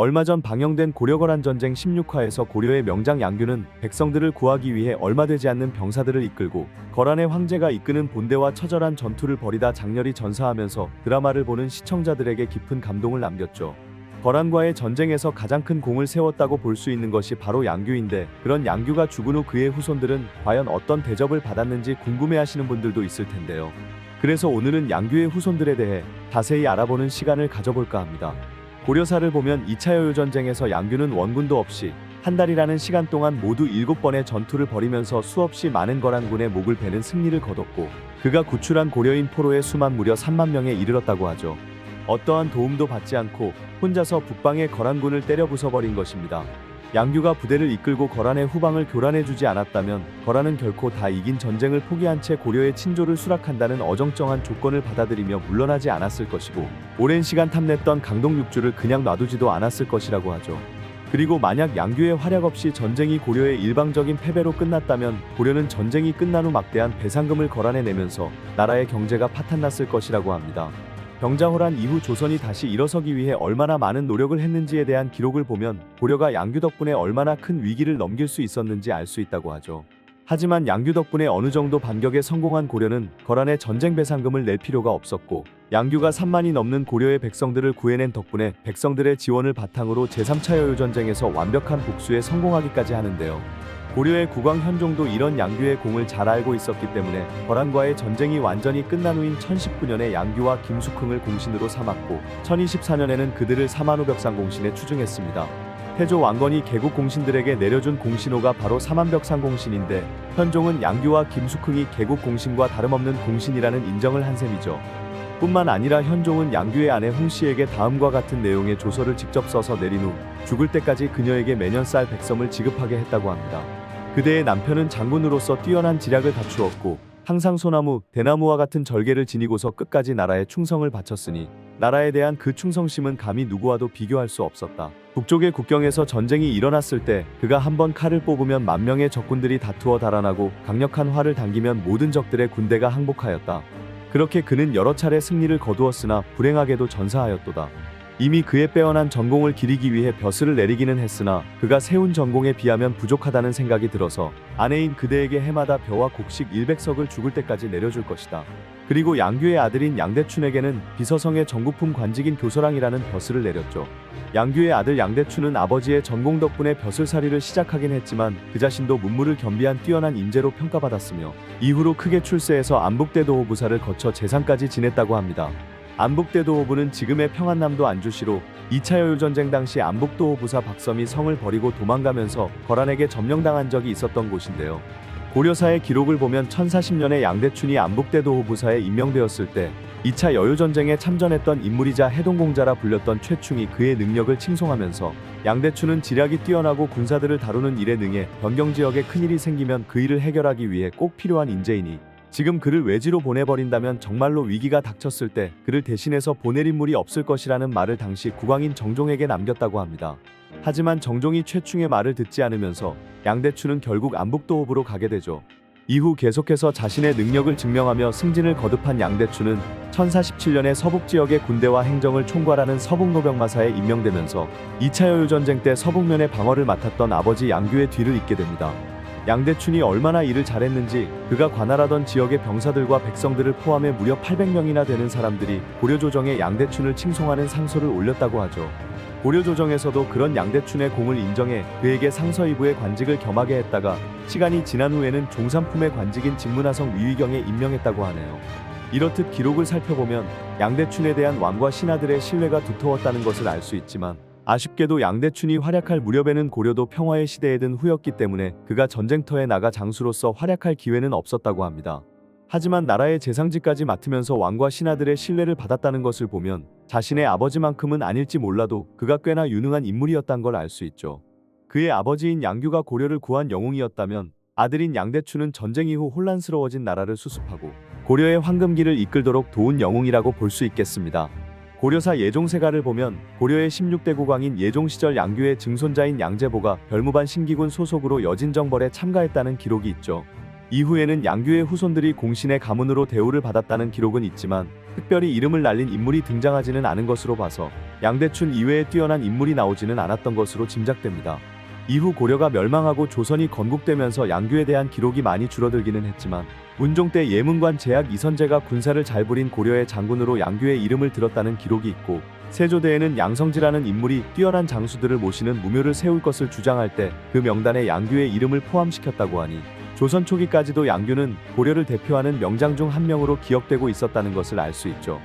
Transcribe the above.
얼마 전 방영된 고려거란 전쟁 16화에서 고려의 명장 양규는 백성들을 구하기 위해 얼마 되지 않는 병사들을 이끌고 거란의 황제가 이끄는 본대와 처절한 전투를 벌이다 장렬히 전사하면서 드라마를 보는 시청자들에게 깊은 감동을 남겼죠. 거란과의 전쟁에서 가장 큰 공을 세웠다고 볼 수 있는 것이 바로 양규인데 그런 양규가 죽은 후 그의 후손들은 과연 어떤 대접을 받았는지 궁금해하시는 분들도 있을 텐데요. 그래서 오늘은 양규의 후손들에 대해 자세히 알아보는 시간을 가져볼까 합니다. 고려사를 보면 2차 여유 전쟁에서 양규는 원군도 없이 한 달이라는 시간 동안 모두 7번의 전투를 벌이면서 수없이 많은 거란군의 목을 베는 승리를 거뒀고 그가 구출한 고려인 포로의 수만 무려 3만 명에 이르렀다고 하죠. 어떠한 도움도 받지 않고 혼자서 북방의 거란군을 때려 부숴버린 것입니다. 양규가 부대를 이끌고 거란의 후방을 교란해주지 않았다면 거란은 결코 다 이긴 전쟁을 포기한 채 고려의 친조를 수락한다는 어정쩡한 조건을 받아들이며 물러나지 않았을 것이고 오랜 시간 탐냈던 강동 육주를 그냥 놔두지도 않았을 것이라고 하죠. 그리고 만약 양규의 활약 없이 전쟁이 고려의 일방적인 패배로 끝났다면 고려는 전쟁이 끝난 후 막대한 배상금을 거란해 내면서 나라의 경제가 파탄났을 것이라고 합니다. 병자호란 이후 조선이 다시 일어서기 위해 얼마나 많은 노력을 했는지에 대한 기록을 보면 고려가 양규 덕분에 얼마나 큰 위기를 넘길 수 있었는지 알 수 있다고 하죠. 하지만 양규 덕분에 어느 정도 반격에 성공한 고려는 거란의 전쟁 배상금을 낼 필요가 없었고 양규가 3만이 넘는 고려의 백성들을 구해낸 덕분에 백성들의 지원을 바탕으로 제3차 여유전쟁에서 완벽한 복수에 성공하기까지 하는데요. 고려의 국왕 현종도 이런 양규의 공을 잘 알고 있었기 때문에 거란과의 전쟁이 완전히 끝난 후인 1019년에 양규와 김숙흥을 공신으로 삼았고 1024년에는 그들을 사만호벽상 공신에 추증했습니다. 태조 왕건이 개국 공신들에게 내려준 공신호가 바로 사만벽상 공신인데 현종은 양규와 김숙흥이 개국 공신과 다름없는 공신이라는 인정을 한 셈이죠. 뿐만 아니라 현종은 양규의 아내 홍씨에게 다음과 같은 내용의 조서를 직접 써서 내린 후 죽을 때까지 그녀에게 매년 쌀 백섬을 지급하게 했다고 합니다. 그대의 남편은 장군으로서 뛰어난 지략을 갖추었고 항상 소나무, 대나무와 같은 절개를 지니고서 끝까지 나라에 충성을 바쳤으니 나라에 대한 그 충성심은 감히 누구와도 비교할 수 없었다. 북쪽의 국경에서 전쟁이 일어났을 때 그가 한 번 칼을 뽑으면 만 명의 적군들이 다투어 달아나고 강력한 활을 당기면 모든 적들의 군대가 항복하였다. 그렇게 그는 여러 차례 승리를 거두었으나 불행하게도 전사하였도다. 이미 그의 빼어난 전공을 기리기 위해 벼슬을 내리기는 했으나 그가 세운 전공에 비하면 부족하다는 생각이 들어서 아내인 그대에게 해마다 벼와 곡식 100석을 죽을 때까지 내려줄 것이다. 그리고 양규의 아들인 양대춘에게는 비서성의 전국품 관직인 교서랑이라는 벼슬을 내렸죠. 양규의 아들 양대춘은 아버지의 전공 덕분에 벼슬살이를 시작하긴 했지만 그 자신도 문무를 겸비한 뛰어난 인재로 평가받았으며 이후로 크게 출세해서 안북대도호 부사를 거쳐 재상까지 지냈다고 합니다. 안북대도호부는 지금의 평안남도 안주시로 2차 여유전쟁 당시 안북도호 부사 박섬이 성을 버리고 도망가면서 거란에게 점령당한 적이 있었던 곳인데요. 고려사의 기록을 보면 1040년에 양대춘이 안북대도호 부사에 임명되었을 때 2차 여유전쟁에 참전했던 인물이자 해동공자라 불렸던 최충이 그의 능력을 칭송하면서 양대춘은 지략이 뛰어나고 군사들을 다루는 일에 능해 변경 지역에 큰일이 생기면 그 일을 해결하기 위해 꼭 필요한 인재이니 지금 그를 외지로 보내버린다면 정말로 위기가 닥쳤을 때 그를 대신해서 보낼 인물이 없을 것이라는 말을 당시 국왕인 정종에게 남겼다고 합니다. 하지만 정종이 최충의 말을 듣지 않으면서 양대춘은 결국 안북도읍으로 가게 되죠. 이후 계속해서 자신의 능력을 증명하며 승진을 거듭한 양대춘은 1047년에 서북 지역의 군대와 행정을 총괄하는 서북노병마사에 임명되면서 2차 여유전쟁 때 서북면의 방어를 맡았던 아버지 양규의 뒤를 잇게 됩니다. 양대춘이 얼마나 일을 잘했는지 그가 관할하던 지역의 병사들과 백성들을 포함해 무려 800명이나 되는 사람들이 고려조정에 양대춘을 칭송하는 상소를 올렸다고 하죠. 고려조정에서도 그런 양대춘의 공을 인정해 그에게 상서이부의 관직을 겸하게 했다가 시간이 지난 후에는 종산품의 관직인 직문하성 위위경에 임명했다고 하네요. 이렇듯 기록을 살펴보면 양대춘에 대한 왕과 신하들의 신뢰가 두터웠다는 것을 알 수 있지만 아쉽게도 양대춘이 활약할 무렵에는 고려도 평화의 시대에 든 후였기 때문에 그가 전쟁터에 나가 장수로서 활약할 기회는 없었다고 합니다. 하지만 나라의 재상직까지 맡으면서 왕과 신하들의 신뢰를 받았다는 것을 보면 자신의 아버지만큼은 아닐지 몰라도 그가 꽤나 유능한 인물이었단 걸 알 수 있죠. 그의 아버지인 양규가 고려를 구한 영웅이었다면 아들인 양대춘은 전쟁 이후 혼란스러워진 나라를 수습하고 고려의 황금기를 이끌도록 도운 영웅이라고 볼 수 있겠습니다. 고려사 예종세가를 보면 고려의 16대 국왕인 예종 시절 양규의 증손자인 양제보가 별무반 신기군 소속으로 여진정벌에 참가했다는 기록이 있죠. 이후에는 양규의 후손들이 공신의 가문으로 대우를 받았다는 기록은 있지만 특별히 이름을 날린 인물이 등장하지는 않은 것으로 봐서 양대춘 이외에 뛰어난 인물이 나오지는 않았던 것으로 짐작됩니다. 이후 고려가 멸망하고 조선이 건국되면서 양규에 대한 기록이 많이 줄어들기는 했지만 문종 때 예문관 제약 이선재가 군사를 잘 부린 고려의 장군으로 양규의 이름을 들었다는 기록이 있고 세조대에는 양성지라는 인물이 뛰어난 장수들을 모시는 무묘를 세울 것을 주장할 때 그 명단에 양규의 이름을 포함시켰다고 하니 조선 초기까지도 양규는 고려를 대표하는 명장 중 한 명으로 기억되고 있었다는 것을 알 수 있죠.